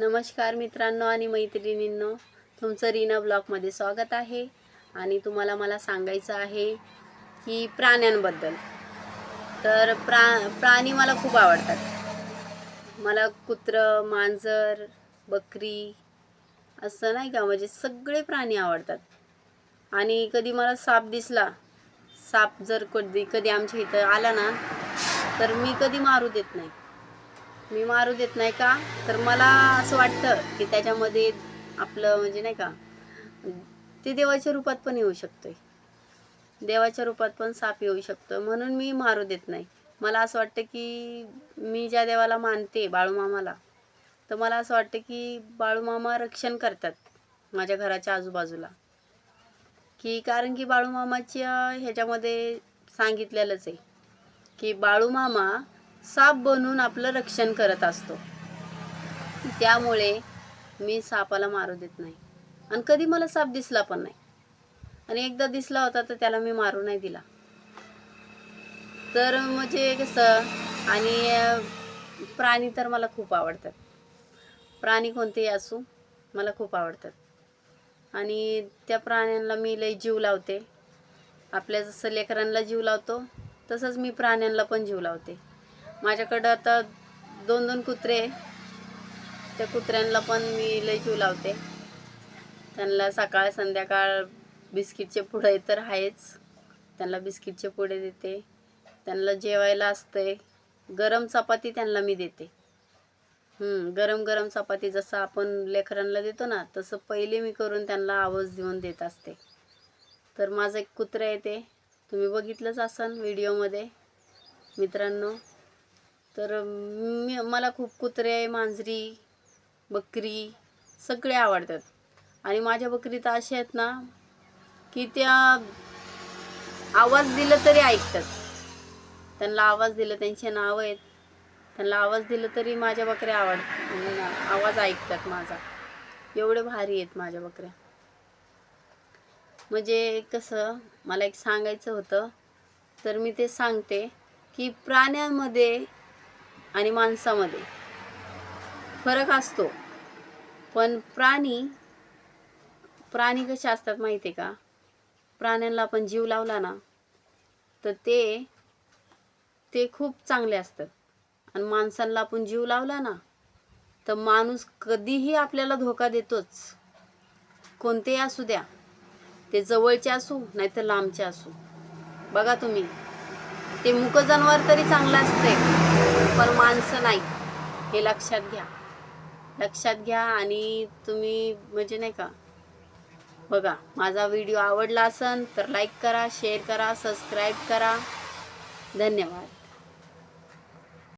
नमस्कार मित्रांनो आणि मैत्रिणींनो तुमचं रीना ब्लॉगमध्ये स्वागत आहे. आणि तुम्हाला मला सांगायचं आहे की प्राण्यांबद्दल. तर प्रा प्राणी मला खूप आवडतात. मला कुत्रं मांजर बकरी असं नाही का म्हणजे सगळे प्राणी आवडतात. आणि कधी मला साप दिसला साप जर कधी कधी आमच्या इथं आला ना तर मी कधी मारू देत नाही. मी मारू देत नाही का? तर मला असं वाटतं की त्याच्यामध्ये आपलं म्हणजे नाही का ते देवाच्या रूपात पण येऊ शकतोय. देवाच्या रूपात पण साप येऊ शकतो. म्हणून मी मारू देत नाही. मला असं वाटतं की मी ज्या देवाला मानते बाळूमामाला तर मला असं वाटतं की बाळूमामा रक्षण करतात माझ्या घराच्या आजूबाजूला. की कारण की बाळूमामाच्या ह्याच्यामध्ये सांगितलेलंच आहे की बाळूमामा साप बनून आपलं रक्षण करत असतो. त्यामुळे मी सापाला मारू देत नाही. आणि कधी मला साप दिसला पण नाही. आणि एकदा दिसला होता तर त्याला मी मारू नाही दिला. तर म्हणजे कसं आणि प्राणी तर मला खूप आवडतात. प्राणी कोणतेही असू मला खूप आवडतात. आणि त्या प्राण्यांना मी लई जीव लावते. आपल्या जसं लेकरांना जीव लावतो तसंच मी प्राण्यांना पण जीव लावते. माझ्याकडं आता दोन दोन कुत्रे त्या कुत्र्यांना पण मी लय जीव लावते. त्यांना सकाळ संध्याकाळ बिस्किटचे पुढे तर आहेच. त्यांना बिस्किटचे पुढे देते. त्यांना जेवायला असते गरम चपाती त्यांना मी देते. गरम गरम चपाती जसं आपण लेकरांना देतो ना तसं पहिले मी करून त्यांना आवाज देऊन देत असते. तर माझं एक कुत्रं आहे ते. तुम्ही बघितलंच असाल व्हिडिओमध्ये. मित्रांनो तर मी मला खूप कुत्रे मांजरी बकरी सगळे आवडतात. आणि माझ्या बकरी तर अशा आहेत ना की त्या आवाज दिलं तरी ऐकतात. त्यांना आवाज दिलं त्यांचे नावं आहेत. त्यांना आवाज दिलं तरी माझ्या बकऱ्या आवड आवाज ऐकतात माझा. एवढे भारी आहेत माझ्या बकऱ्या. म्हणजे कसं मला एक सांगायचं होतं तर मी ते सांगते की प्राण्यांमध्ये आणि माणसामध्ये. फरक असतो. पण प्राणी प्राणी कसे असतात माहिती आहे का? प्राण्यांना आपण जीव लावला ना तर ते ते खूप चांगले असतात. आणि माणसांना आपण जीव लावला ना तर माणूस कधीही आपल्याला धोका देतोच. कोणतेही असू द्या. ते जवळचे असू नाही तर लांबचे असू. बघा तुम्ही. ते मुक जनावर तरी चांगलं असते पण माणसं नाही. हे लक्षात घ्या. लक्षात घ्या आणि तुम्ही म्हणजे नाही का बघा माझा व्हिडिओ आवडला असेल तर लाईक करा शेअर करा सबस्क्राईब करा. धन्यवाद.